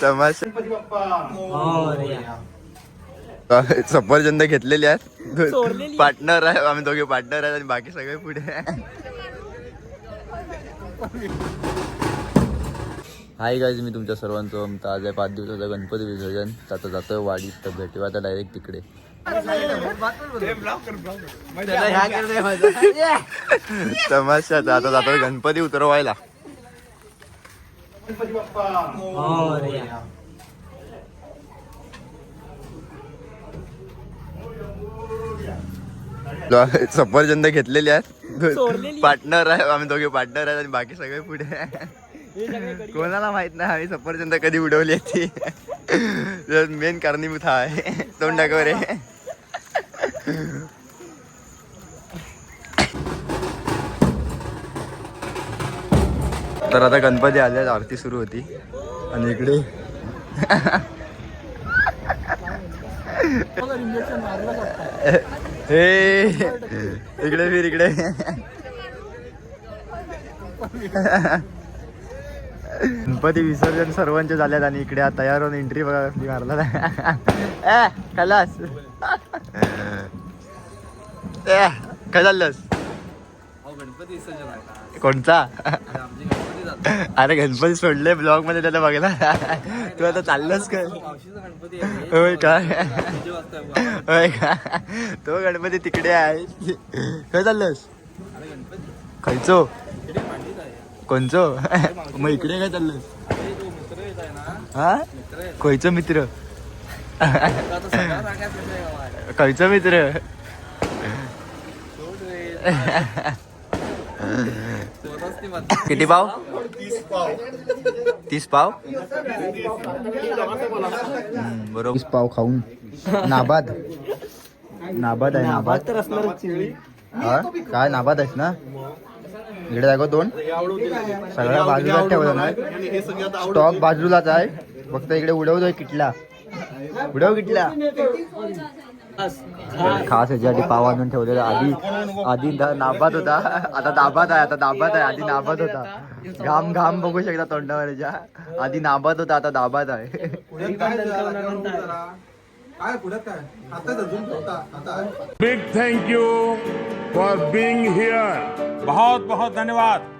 तमाशा सफरचंद घेतलेले आहेत पार्टनर आहे आम्ही दोघे पार्टनर आहेत आणि बाकी सगळे पुढे हाय गाईज मी तुमच्या सर्वांचं आज आहे पाच दिवसाचा गणपती विसर्जन. तर आता जातोय वाडीत तर भेटू आता डायरेक्ट तिकडे. तमाशा आता जातो गणपती उतरवायला. सफरचंद घेतलेले आहेत. पार्टनर आहे आम्ही दोघे पार्टनर आहेत आणि बाकी सगळे पुढे कोणाला माहीत नाही आम्ही सफरचंद कधी उडवली ती. मेन कारणीभूत हा आहे. तोंडाकर आहे तर आता गणपती आले आरती सुरू होती. आणि इकडे हे इकडे फिर इकडे. गणपती विसर्जन सर्वांचे झाल्यात आणि इकडे आता तयार होऊन एंट्री बघा कसली मारला ए कलास. ए, काय चाललंस कोणता अरे गणपती सोडले ब्लॉगमध्ये त्याला बघला. तू आता चाललंस काय होय काय होय का? तो गणपती तिकडे आहे. काय चाललंस? खायचो. कोणचो? मग इकडे काय चाललंस हा? खयचो मित्र. खयचो मित्र. किती पाव? तीस पाव? बरोबर. तीस पाव खाऊन. नाबाद. नाबाद आहे नाबाद. तर असणार हा? काय नाबाद आहेस ना? इकडे दाखव दोन सगळ्या बाजूला ठेवलं ना स्टॉक बाजूलाच आहे. फक्त इकडे उडवतोय किटला. उडव किटला. खास याच्यासाठी पाव आणून ठेवलेला. आधी आधी दा- होता. आता दाबात आहे आता दाबात आहे. आधी नाबात होता. घाम घाम बघू शकता तोंडावर याच्या. आधी नाबात होता आता दाबात आहे. Big thank you you for being here बहुत बहुत धन्यवाद।